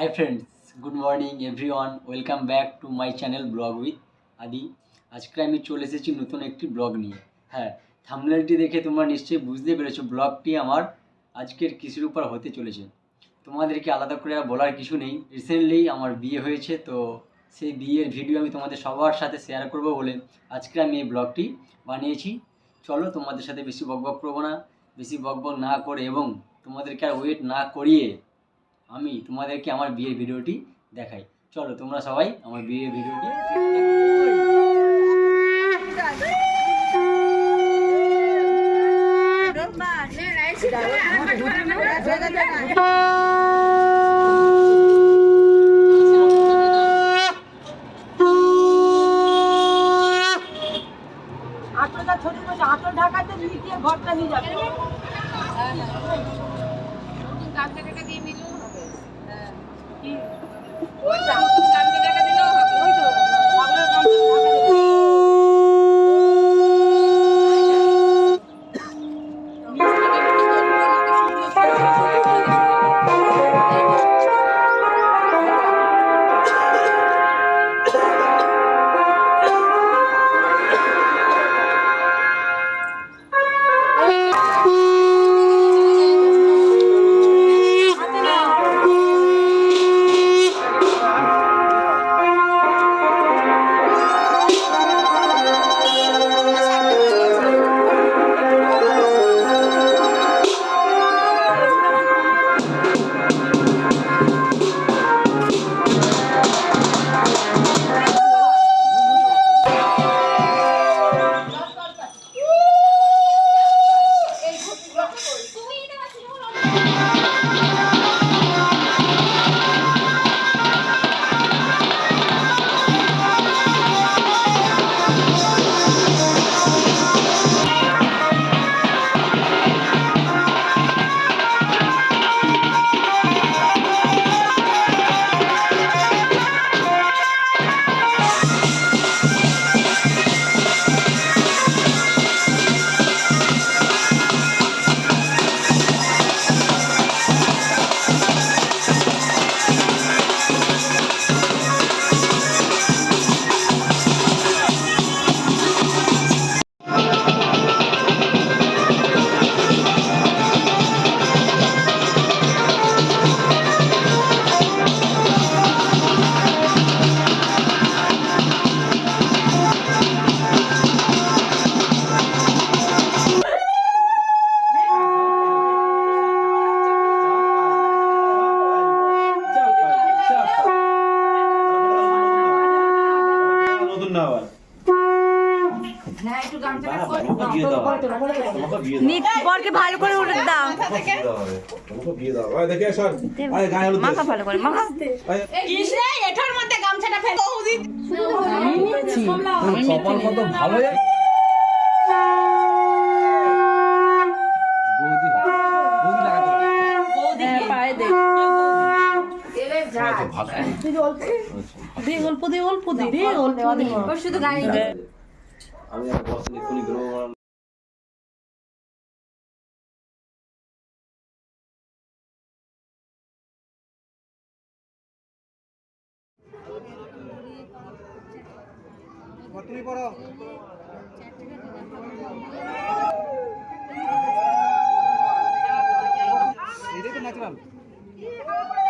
Hi friends good morning everyone welcome back to my channel vlog with Adi আজকে আমি চলে এসেছি নতুন একটি ব্লগ নিয়ে। হ্যাঁ থামনেলটি দেখে তোমরা নিশ্চয়ই বুঝতে পেরেছ ব্লগটি আমার আজকের কিসের উপর হতে চলেছে। তোমাদেরকে আলাদা করে বলার কিছু নেই। রিসেন্টলি আমার বিয়ে হয়েছে, তো সেই বিয়ের ভিডিও আমি তোমাদের সবার সাথে শেয়ার করব বলে আজকে আমি এই ব্লগটি বানিয়েছি। চলো তোমাদের সাথে বেশি বকবক করব না। বেশি বকবক না করে এবং তোমাদেরকে আর ওয়েট না করিয়ে আমি তোমাদেরকে আমার বিয়ের ভিডিওটি দেখাই। চলো তোমরা সবাই আমার বিয়ের ভিডিওটি আটটা ঢাকাতে নিয়ে ঘরটা নিয়ে যাবে। 我想。বরকে ভালো করে উঠে দাও। মাখা ভালো করে মাখা ভালো। অল্প। অল্প অল্প দে শুধু গায়ে আমি আর বস এক্ষুনি বেরোবো বাচ্চারা থাকতে গোস্ট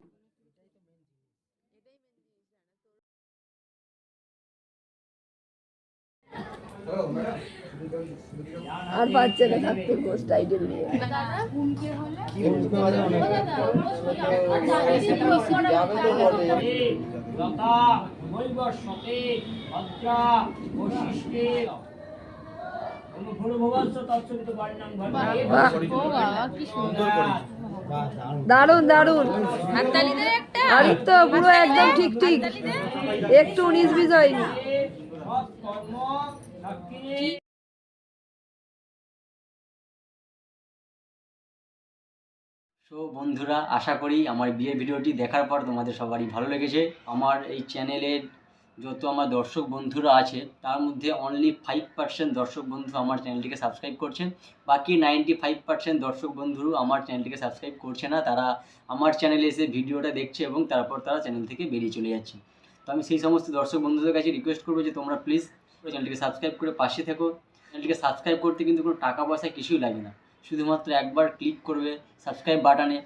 নৈবর্ষতে ভদ্রা বৈশিষ্ট্যে অনুভূল ভবস্য তৎসবিত দারুণ দারুণ আর তো পুরো একদম ঠিক ঠিক। একটু উনিশ বিজয় সো বন্ধুরা, আশা করি আমার বিয়ের ভিডিওটি দেখার পর তোমাদের সবারই ভালো লেগেছে। আমার এই চ্যানেলের যত আমার দর্শক বন্ধুরা আছে, তার মধ্যে অনলি ফাইভ পার্সেন্ট দর্শক বন্ধু আমার চ্যানেলটিকে সাবস্ক্রাইব করছে বাকি নাইনটি ফাইভ পার্সেন্ট দর্শক বন্ধু আমার চ্যানেলটিকে সাবস্ক্রাইব করছে না। তারা আমার চ্যানেলে এসে ভিডিওটা দেখছে এবং তারপর তারা চ্যানেল থেকে বেরিয়ে চলে যাচ্ছে। তো আমি সেই সমস্ত দর্শক বন্ধুদের কাছে রিকোয়েস্ট করব যে তোমরা প্লিজ চ্যানেলটিকে সাবস্ক্রাইব করে পাশে থেকো। চ্যানেলটিকে সাবস্ক্রাইব করতে কিন্তু কোনো টাকা পয়সা কিছুই লাগে না। শুধুমাত্র একবার ক্লিক করবে সাবস্ক্রাইব বাটনে।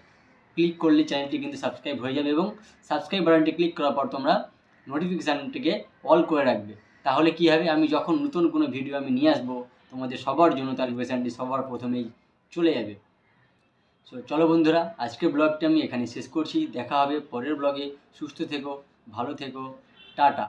ক্লিক করলে চ্যানেলটি কিন্তু সাবস্ক্রাইব হয়ে যাবে এবং সাবস্ক্রাইব বাটনটি ক্লিক করার পর তোমরা নোটিফিকেশানটিকে অল করে রাখবে। তাহলে কী হবে? আমি যখন নতুন কোনো ভিডিও আমি নিয়ে আসব, তোমাদের সবার জন্য তার নোটিফিকেশানটি সবার প্রথমেই চলে যাবে। সো চলো বন্ধুরা, আজকের ব্লগটা আমি এখানে শেষ করছি। দেখা হবে পরের ব্লগে। সুস্থ থেকো, ভালো থেকো। টাটা।